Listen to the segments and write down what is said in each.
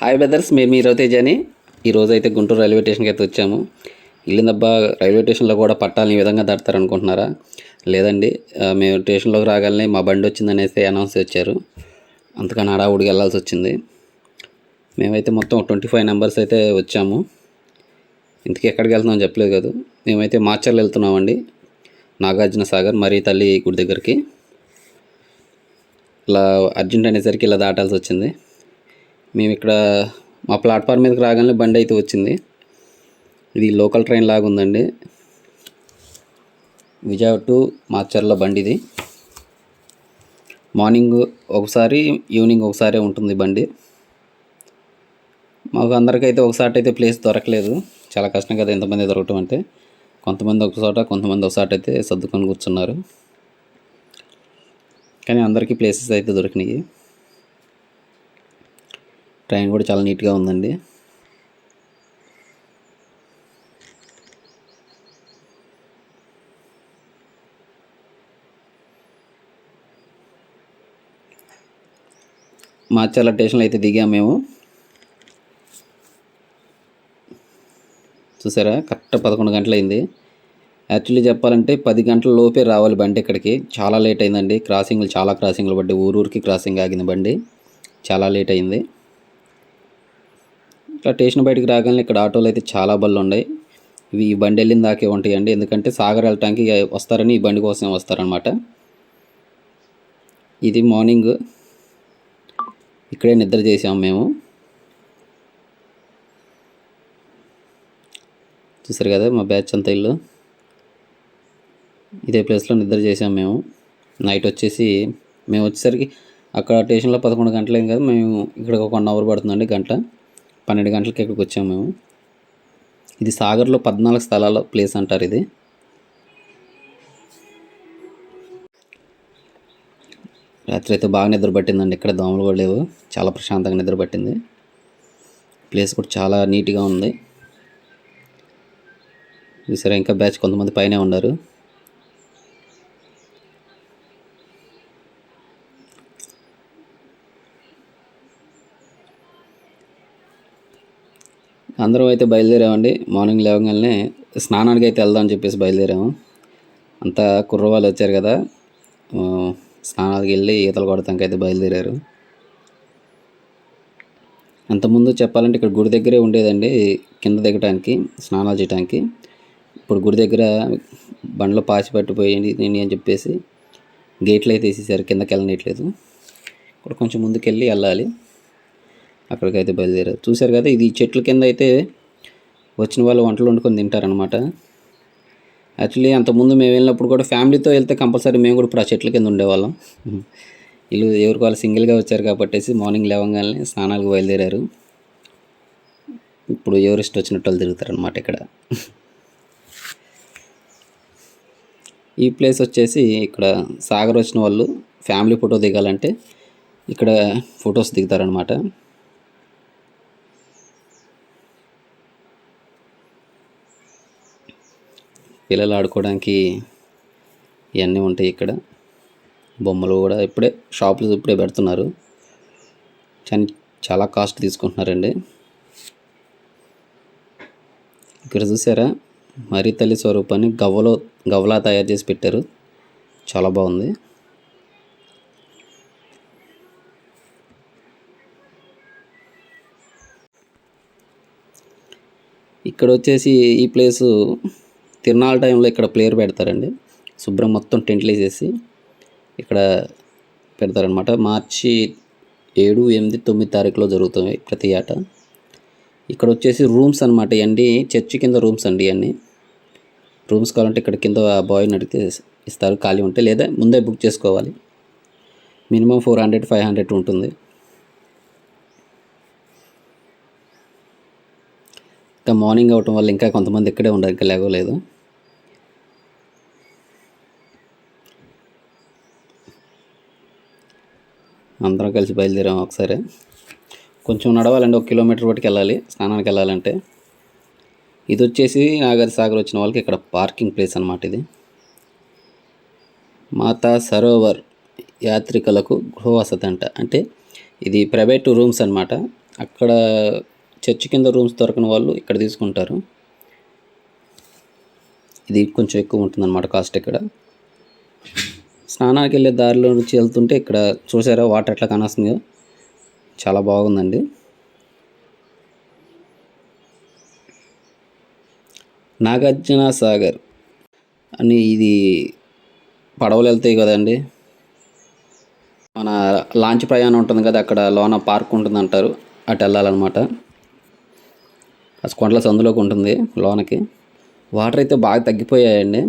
Hi brothers మేము ఈ రవితేజ్ అని. ఈరోజు అయితే గుంటూరు రైల్వే స్టేషన్కి అయితే వచ్చాము. ఇల్లిందబ్బా రైల్వే స్టేషన్లో కూడా పట్టాలని ఈ విధంగా దాడతారు అనుకుంటున్నారా లేదండి మేము స్టేషన్లోకి రాగానే మా బండి వచ్చిందనేసి అనౌన్స్ వచ్చారు అంతకని హడావుడికి వెళ్ళాల్సి వచ్చింది. మేమైతే మొత్తం ట్వంటీ ఫైవ్ నెంబర్స్ అయితే వచ్చాము. ఇంతకీ ఎక్కడికి వెళ్తున్నాం చెప్పలేదు కదా. మేమైతే మాచర్లు వెళ్తున్నామండి. నాగార్జున సాగర్ మరీ తల్లి గుడి దగ్గరికి. ఇలా అర్జెంట్ అనేసరికి ఇలా దాటాల్సి వచ్చింది. మేము ఇక్కడ మా ప్లాట్ఫామ్ మీదకి రాగానే బండి అయితే వచ్చింది. ఇది లోకల్ ట్రైన్ లాగా ఉందండి. విజయవాడ టు మాచర్ల బండి ఇది. మార్నింగ్ ఒకసారి ఈవినింగ్ ఒకసారి ఉంటుంది బండి. మాకు అందరికైతే ఒకసారి అయితే ప్లేస్ దొరకలేదు. చాలా కష్టం కదా ఎంతమంది దొరకటం అంటే. కొంతమంది ఒకసోట కొంతమంది ఒకసారి అయితే సర్దుకొని కూర్చున్నారు. కానీ అందరికీ ప్లేసెస్ అయితే దొరికినాయి. ట్రైన్ కూడా చాలా నీట్గా ఉందండి. మాచర్ల స్టేషన్లో అయితే దిగాము మేము. చూసారా? కరెక్ట్ పదకొండు గంటలైంది. యాక్చువల్లీ చెప్పాలంటే పది గంటల లోపే రావాలి బండి ఇక్కడికి. చాలా లేట్ అయిందండి. క్రాసింగ్లు చాలా క్రాసింగ్లు పడ్డాయి. ఊరూరికి క్రాసింగ్ ఆగింది బండి. చాలా లేట్ అయింది. ఇట్లా స్టేషన్ బయటకు రాగానే ఇక్కడ ఆటోలు అయితే చాలా బళ్ళు ఉన్నాయి. ఇవి ఈ బండి వెళ్ళిన దాకే ఉంటాయండి. ఎందుకంటే సాగర్ వెళ్ళటానికి వస్తారని ఈ బండి కోసం వస్తారనమాట ఇది మార్నింగ్. ఇక్కడే నిద్ర చేసాము మేము. చూసారు కదా మా బ్యాచ్ అంతా ఇల్లు. ఇదే ప్లేస్లో నిద్ర చేసాము మేము. నైట్ వచ్చేసి మేము వచ్చేసరికి అక్కడ స్టేషన్లో పదకొండు గంటలేం కదా. మేము ఇక్కడ ఒక వన్ అవర్ పడుతుందండి గంట. పన్నెండు గంటలకి ఇక్కడికి వచ్చాము మేము. ఇది సాగర్లో పద్నాలుగు స్థలాల ప్లేస్ అంటారు ఇది. రాత్రి అయితే బాగా నిద్ర పట్టిందండి. ఇక్కడ దోమలు కూడా లేవు. చాలా ప్రశాంతంగా నిద్ర పట్టింది. ప్లేస్ కూడా చాలా నీట్గా ఉంది. చూసారా ఇంకా బ్యాచ్ కొంతమంది పైనే ఉన్నారు. అందరం అయితే బయలుదేరామండి. మార్నింగ్ లేవగానే స్నానానికి అయితే వెళ్దాం అని చెప్పేసి బయలుదేరాము. అంతా కుర్రవాళ్ళు వచ్చారు కదా. ఆ, స్నానాలకు వెళ్ళి ఈతలు కొడతానికి అయితే బయలుదేరారు. అంతకుముందు చెప్పాలంటే ఇక్కడ గుడి దగ్గరే ఉండేదండి కింద దిగటానికి స్నానాలు చేయడానికి ఇప్పుడు గుడి దగ్గర బండ్లో పాచి పట్టిపోయింది నేను అని చెప్పేసి గేట్లు అయితే వేసేసారు. కిందకి వెళ్ళనట్లేదు ఇక్కడ కొంచెం ముందుకెళ్ళి వెళ్ళాలి. అక్కడికైతే బయలుదేరారు. చూశారు కదా ఇది చెట్ల కింద అయితే వచ్చిన వాళ్ళు వంటలు వండుకొని తింటారనమాట యాక్చువల్లీ అంతకుముందు మేము వెళ్ళినప్పుడు కూడా ఫ్యామిలీతో వెళ్తే కంపల్సరీ మేము కూడా ఇప్పుడు ఆ చెట్ల కింద ఉండేవాళ్ళం. వీళ్ళు ఎవరికి వాళ్ళు సింగిల్గా వచ్చారు కాబట్టి మార్నింగ్ లేవగానే స్నానాలకు బయలుదేరారు. ఇప్పుడు ఎవరిస్ట్ వచ్చినట్టు వాళ్ళు తిరుగుతారనమాట ఇక్కడ. ఈ ప్లేస్ వచ్చేసి ఇక్కడ సాగర్ వచ్చిన వాళ్ళు ఫ్యామిలీ ఫోటో దిగాలంటే ఇక్కడ ఫొటోస్ దిగుతారనమాట పిల్లలు ఆడుకోవడానికి ఇవన్నీ ఉంటాయి ఇక్కడ. బొమ్మలు కూడా ఇప్పుడే షాపులు ఇప్పుడే పెడుతున్నారు. చాలా చాలా కాస్ట్ తీసుకుంటున్నారండి. ఇక్కడ చూసారా? మరీ తల్లి స్వరూపాన్ని గవ్వలో గవ్వలా తయారు చేసి పెట్టారు. చాలా బాగుంది. ఇక్కడ వచ్చేసి ఈ ప్లేసు తిరునాళ్ళ టైంలో ఇక్కడ ప్లేయర్ పెడతారండి. శుభ్రం మొత్తం టెంట్లు వేసేసి ఇక్కడ పెడతారనమాట మార్చి ఏడు ఎనిమిది తొమ్మిది తారీఖులో జరుగుతుంది ప్రతి ఆట. ఇక్కడ వచ్చేసి రూమ్స్ అనమాట ఇవన్నీ చర్చి కింద రూమ్స్ అండి ఇవన్నీ. రూమ్స్ కావాలంటే ఇక్కడ కింద బాయ్ని అడిగితే ఇస్తారు. ఖాళీ ఉంటే లేదా ముందే బుక్ చేసుకోవాలి. Minimum four hundred five hundred ఉంటుంది. ఇంకా మార్నింగ్ అవటం వల్ల ఇంకా కొంతమంది ఇక్కడే ఉండరు ఇంకా లేవలేదు. అందరం కలిసి బయలుదేరాము ఒకసారి. కొంచెం నడవాలండి ఒక కిలోమీటర్ పట్టుకు వెళ్ళాలి స్నానానికి వెళ్ళాలంటే. ఇది వచ్చేసి నాగర్ సాగర్ వచ్చిన వాళ్ళకి ఇక్కడ పార్కింగ్ ప్లేస్ అనమాట ఇది. మాతా సరోవర్ యాత్రికులకు గృహవసతి అంట అంటే ఇది ప్రైవేట్ రూమ్స్ అనమాట అక్కడ చర్చ్ కింద రూమ్స్ దొరకని వాళ్ళు ఇక్కడ తీసుకుంటారు. ఇది కొంచెం ఎక్కువ ఉంటుందన్నమాట కాస్ట్ ఇక్కడ. స్నానానికి వెళ్ళే దారిలో నుంచి వెళ్తుంటే ఇక్కడ చూసారా వాటర్ ఎట్లా కానొస్తుందో? చాలా బాగుందండి. నాగార్జున సాగర్. అని ఇది పడవలు వెళ్తాయి కదండి. మన లాంచ్ ప్రయాణం ఉంటుంది కదా అక్కడ లోన పార్క్ ఉంటుంది అంటారు. అటు వెళ్ళాలన్నమాట. కొండల సందులోకి ఉంటుంది లోనకి. వాటర్ అయితే బాగా తగ్గిపోయాయండి.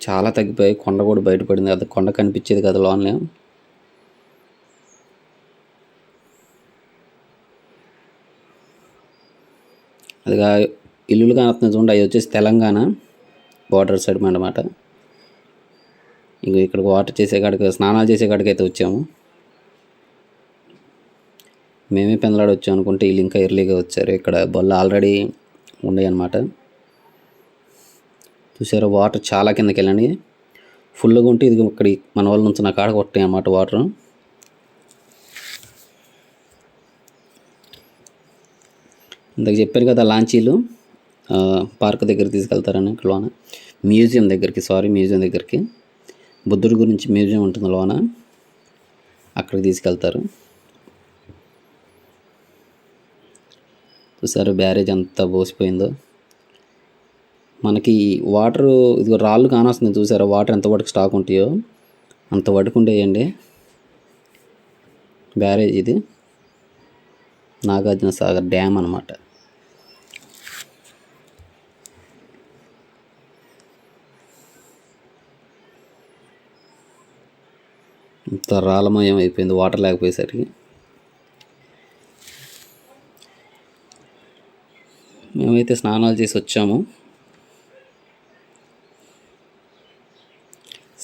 చాలా తగ్గిపోయి కొండ కూడా బయటపడింది అది కొండ కనిపించేది కదా లోన్లే. అదిగా ఇల్లులు కానొస్తుంది చూడండి. అవి వచ్చేసి తెలంగాణ బార్డర్ సైడ్ అన్నమాట. ఇంక ఇక్కడ వాటర్ చేసే కాడికి స్నానాలు చేసే కాడికి అయితే వచ్చాము. మేమే పెందలాడు అనుకుంటే వీళ్ళు ఇంకా ఎర్లీగా వచ్చారు. ఇక్కడ బొల్ల ఆల్రెడీ ఉన్నాయి అన్నమాట. చూసారా వాటర్ చాలా కిందకి వెళ్ళండి ఫుల్గా ఉంటే ఇది ఇక్కడ మన వాళ్ళ నుంచి నా కాడ కొట్టాయి అన్నమాట వాటర్. ఇందాక చెప్పారు కదా లాంచీలు. పార్క్ దగ్గర తీసుకెళ్తారని ఇక్కడ లోన. మ్యూజియం దగ్గరికి సారీ మ్యూజియం దగ్గరికి. బుద్ధుడి గురించి మ్యూజియం ఉంటుంది లోన. అక్కడికి తీసుకెళ్తారు. చూసారు బ్యారేజ్ అంతా పోసిపోయిందో మనకి వాటర్ ఇది రాళ్ళు కానొస్తుంది చూసారా? వాటర్ ఎంత వరకు స్టాక్ ఉంటాయో? అంత వరకు ఉండేయండి. బ్యారేజ్ ఇది. నాగార్జున సాగర్ డ్యామ్ అనమాట ఇంత రాళ్ళమయం అయిపోయింది వాటర్ లేకపోయేసరికి. మేమైతే స్నానాలు చేసి వచ్చాము.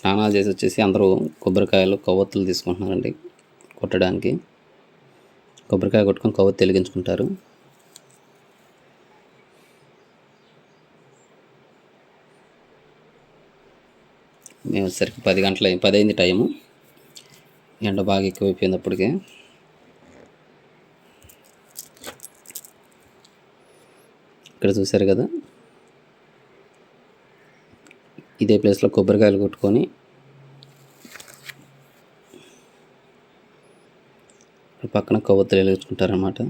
స్నానాలు చేసి వచ్చేసి అందరూ కొబ్బరికాయలు కొవ్వొత్తులు తీసుకుంటున్నారండి కొట్టడానికి. కొబ్బరికాయ కొట్టుకొని కొవ్వొత్తి వెలిగించుకుంటారు. మేము వచ్చేసరికి పది గంటల పది అయింది టైము. ఎండ బాగా ఎక్కువైపోయింది అప్పటికే ఇక్కడ చూశారు కదా ఇదే ప్లేస్లో కొబ్బరికాయలు కొట్టుకొని పక్కన కొవ్వొత్తులు వెలిగించుకుంటారనమాట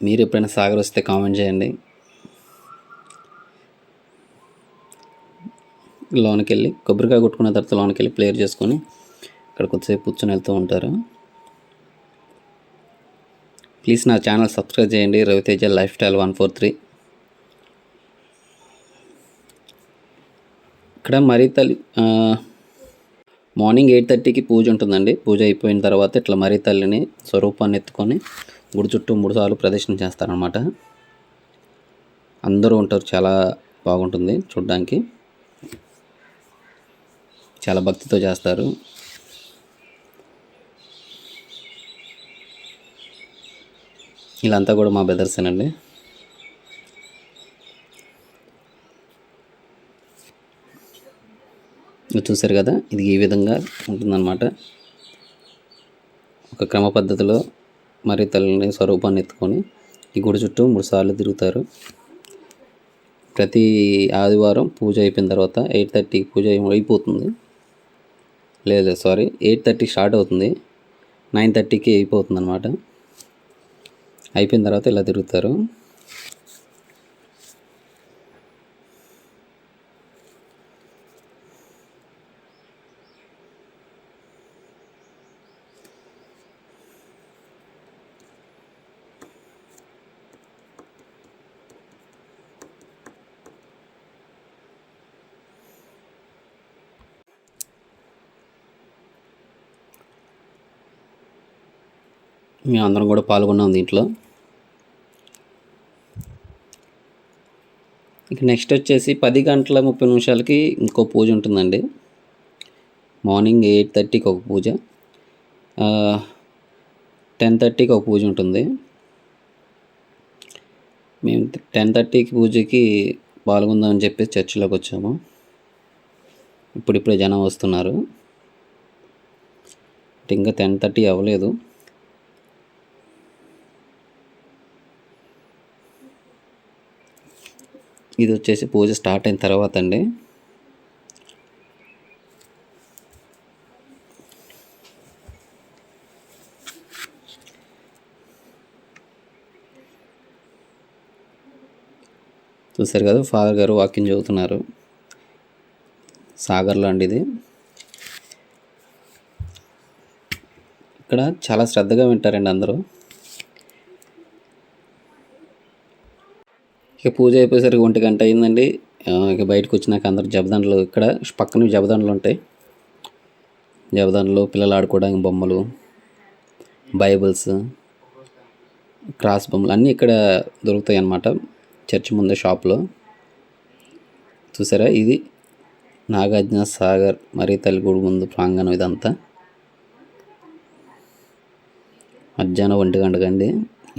మీరు ఎప్పుడైనా సాగర్ వస్తే కామెంట్ చేయండి. లోనికి వెళ్ళి కొబ్బరికాయ కొట్టుకున్న తర్వాత లోనికి వెళ్ళి ప్లేయర్ చేసుకొని ఇక్కడ కొద్దిసేపు కూర్చొని వెళ్తూ ఉంటారు. ప్లీజ్ నా ఛానల్ సబ్స్క్రైబ్ చేయండి. Raviteja lifestyle one four three. ఇక్కడ మరీ తల్లి మార్నింగ్ ఎయిట్ థర్టీకి పూజ ఉంటుందండి. పూజ అయిపోయిన తర్వాత ఇట్లా మరీ తల్లిని స్వరూపాన్ని ఎత్తుకొని గుడి చుట్టూ మూడు సార్లు ప్రదక్షిణ చేస్తారనమాట అందరూ ఉంటారు. చాలా బాగుంటుంది చూడ్డానికి. చాలా భక్తితో చేస్తారు. వీళ్ళంతా కూడా మా బ్రదర్సేనండి మీరు చూసారు కదా? ఇది ఈ విధంగా ఉంటుందన్నమాట. ఒక క్రమ పద్ధతిలో మరి తల్లిని స్వరూపాన్ని ఎత్తుకొని ఈ గుడి చుట్టూ మూడు సార్లు తిరుగుతారు. ప్రతి ఆదివారం పూజ అయిపోయిన తర్వాత ఎయిట్ థర్టీకి పూజ అయిపోతుంది. లేదు సారీ ఎయిట్ థర్టీకి స్టార్ట్ అవుతుంది. నైన్ థర్టీకి అయిపోతుంది అనమాట అయిపోయిన తర్వాత ఇలా తిరుగుతారు. మేము అందరం కూడా పాల్గొన్నాం దీంట్లో. ఇక నెక్స్ట్ వచ్చేసి పది గంటల ముప్పై నిమిషాలకి ఇంకో పూజ ఉంటుందండి. మార్నింగ్ ఎయిట్ థర్టీకి ఒక పూజ. టెన్ థర్టీకి ఒక పూజ ఉంటుంది. మేము టెన్ థర్టీకి పూజకి పాల్గొందామని చెప్పి చర్చిలోకి వచ్చాము. ఇప్పుడిప్పుడే జనం వస్తున్నారు. ఇంకా టెన్ థర్టీ అవ్వలేదు. ఇది వచ్చేసి పూజ స్టార్ట్ అయిన తర్వాత అండి. చూసారు కదా ఫాదర్ గారు వాకింగ్ చదువుతున్నారు. సాగర్ లాంటిది. ఇక్కడ చాలా శ్రద్ధగా వింటారండి అందరూ. ఇక పూజ అయిపోయేసరికి ఒంటి గంట అయిందండి. ఇక బయటకు వచ్చినాక అందరు జబదండలు ఇక్కడ పక్కన జబదండలు ఉంటాయి. జబదండలు పిల్లలు ఆడుకోవడానికి బొమ్మలు బైబిల్స్ క్రాస్ బొమ్మలు అన్నీ ఇక్కడ దొరుకుతాయి అన్నమాట చర్చి ముందే షాప్లో. చూసారా? ఇది నాగార్జున సాగర్ మరి తల్లిగూడు ముందు ప్రాంగణం ఇదంతా. మధ్యాహ్నం ఒంటి గంటకండి.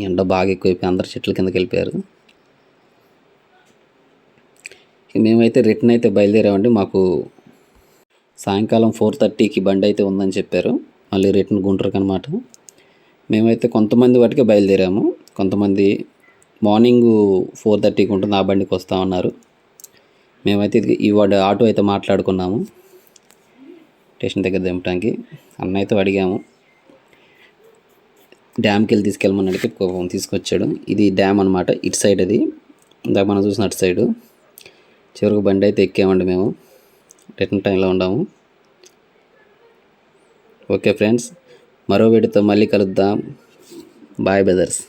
ఎండ బాగా ఎక్కువైపోయి అందరు చెట్ల కిందకి వెళ్ళిపోయారు ఇక మేమైతే రిటర్న్ అయితే బయలుదేరామండి. మాకు సాయంకాలం ఫోర్ థర్టీకి బండి అయితే ఉందని చెప్పారు. మళ్ళీ రిటర్న్ గుంటూరుకి అనమాట మేమైతే కొంతమంది వాటికి బయలుదేరాము. కొంతమంది మార్నింగ్ ఫోర్ థర్టీకి ఉంటుంది ఆ బండికి వస్తా ఉన్నారు మేమైతే ఇది ఇవాడు ఆటో అయితే మాట్లాడుకున్నాము. స్టేషన్ దగ్గర దింపడానికి. అన్న అయితే అడిగాము. డ్యామ్కి వెళ్ళి తీసుకెళ్ళమని అడిగితే తీసుకొచ్చాడు. ఇది డ్యామ్ అనమాట ఇటు సైడ్ అది. ఇందాక మనం చూసిన అటు సైడు. చివరికి బండి అయితే ఎక్కామండి మేము. రిటర్న్ టైంలో ఉన్నాము. ఓకే ఫ్రెండ్స్ మరో వీడితో మళ్ళీ కలుద్దాం. Bye brothers.